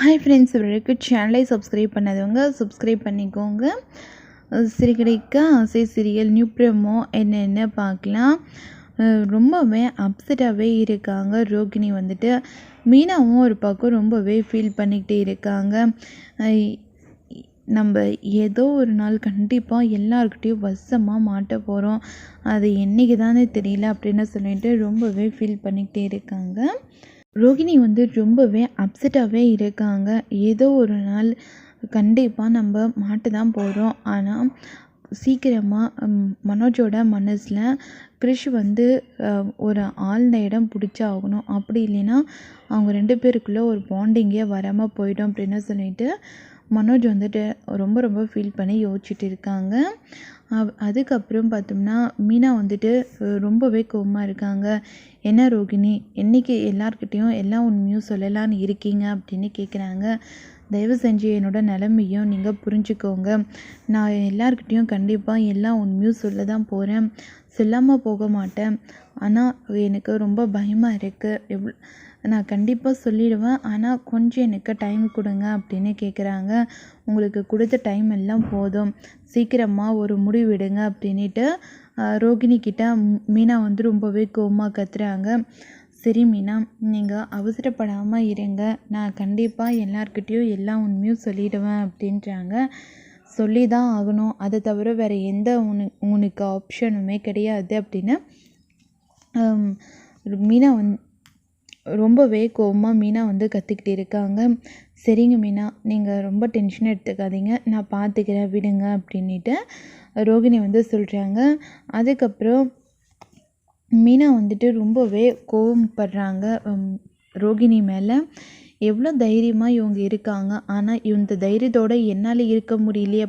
Hi friends இவருக்கு சேனலை subscribe பண்ணாதவங்க சப்ஸ்கிரைப் பண்ணிக்கோங்க. சிறுகடைக்கா ஆசை சீரியல் நியூ ப்ரமோ என்னென்ன பார்க்கலாம். ரொம்பவே அப்செட்டாகவே இருக்காங்க. ரோகிணி வந்துட்டு மீனாவும் ஒரு பக்கம் ரொம்பவே ஃபீல் பண்ணிக்கிட்டே இருக்காங்க. நம்ம ஏதோ ஒரு நாள் கண்டிப்பாக எல்லாருக்கிட்டேயும் வசமாக மாட்ட போகிறோம் அது என்றைக்கு தானே தெரியல அப்படின்னு சொல்லிட்டு ரொம்பவே ஃபீல் பண்ணிக்கிட்டே இருக்காங்க. ரோகிணி வந்து ரொம்பவே அப்செட்டாகவே இருக்காங்க. ஏதோ ஒரு நாள் கண்டிப்பாக நம்ம மாட்ட தான் போகிறோம் ஆனால் சீக்கிரமாக மனோஜோட மனசில் கிரிஷ் வந்து ஒரு ஆழ்ந்த இடம் பிடிச்சாகணும் அப்படி இல்லைன்னா அவங்க ரெண்டு பேருக்குள்ளே ஒரு பாண்டிங்கே வராமல் போயிடும் அப்படின்னு சொல்லிட்டு மனோஜ் வந்துட்டு ரொம்ப ரொம்ப ஃபீல் பண்ணி யோசிச்சுட்டு இருக்காங்க அதுக்கப்புறம் பார்த்தோம்னா மீனா வந்துட்டு ரொம்பவே கோபமாக இருக்காங்க. என்ன ரோகிணி? என்னைக்கு எல்லார்கிட்டேயும் எல்லா உண்மையும் சொல்லலான்னு இருக்கீங்க? அப்படின்னு கேட்குறாங்க தயவு செஞ்சு என்னோட நிலைமையும் நீங்கள் புரிஞ்சுக்கோங்க. நான் எல்லார்கிட்டேயும் கண்டிப்பாக எல்லா உண்மையும் சொல்ல தான் போகிறேன் சொல்லாமல் போக மாட்டேன். ஆனால் எனக்கு ரொம்ப பயமாக இருக்குது எவ் நான் கண்டிப்பாக சொல்லிடுவேன். ஆனால் கொஞ்சம் எனக்கு டைம் கொடுங்க அப்படின்னு கேட்குறாங்க உங்களுக்கு கொடுத்த டைம் எல்லாம் போதும். சீக்கிரமாக ஒரு முடிவெடுங்க அப்படின்ட்டு ரோகிணிக்கிட்ட ரோகிணி கிட்ட மீனா வந்து ரொம்பவே கோவமாக கத்துறாங்க. சரி மீனா நீங்கள் அவசரப்படாமல் இருங்க. நான் கண்டிப்பாக எல்லார்கிட்டேயும் எல்லா உண்மையும் சொல்லிடுவேன் அப்படின்றாங்க. சொல்லி தான் ஆகணும். அதை தவிர வேறு எந்த உனு உனக்கு ஆப்ஷனுமே கிடையாது அப்படின்னு. மீனா வந் ரொம்பவே கோவமாக மீனா வந்து கற்றுக்கிட்டு இருக்காங்க. சரிங்க மீனா நீங்கள் ரொம்ப டென்ஷன் எடுத்துக்காதீங்க. நான் பார்த்துக்கிறேன் விடுங்க அப்படின்ட்டு ரோகிணி வந்து சொல்கிறாங்க அதுக்கப்புறம் மீனா வந்துட்டு ரொம்பவே கோவப்படுறாங்க ரோகிணி மேலே. எவ்வளோ தைரியமாக இவங்க இருக்காங்க. ஆனால் இந்த தைரியத்தோட என்னால் இருக்க முடியலையே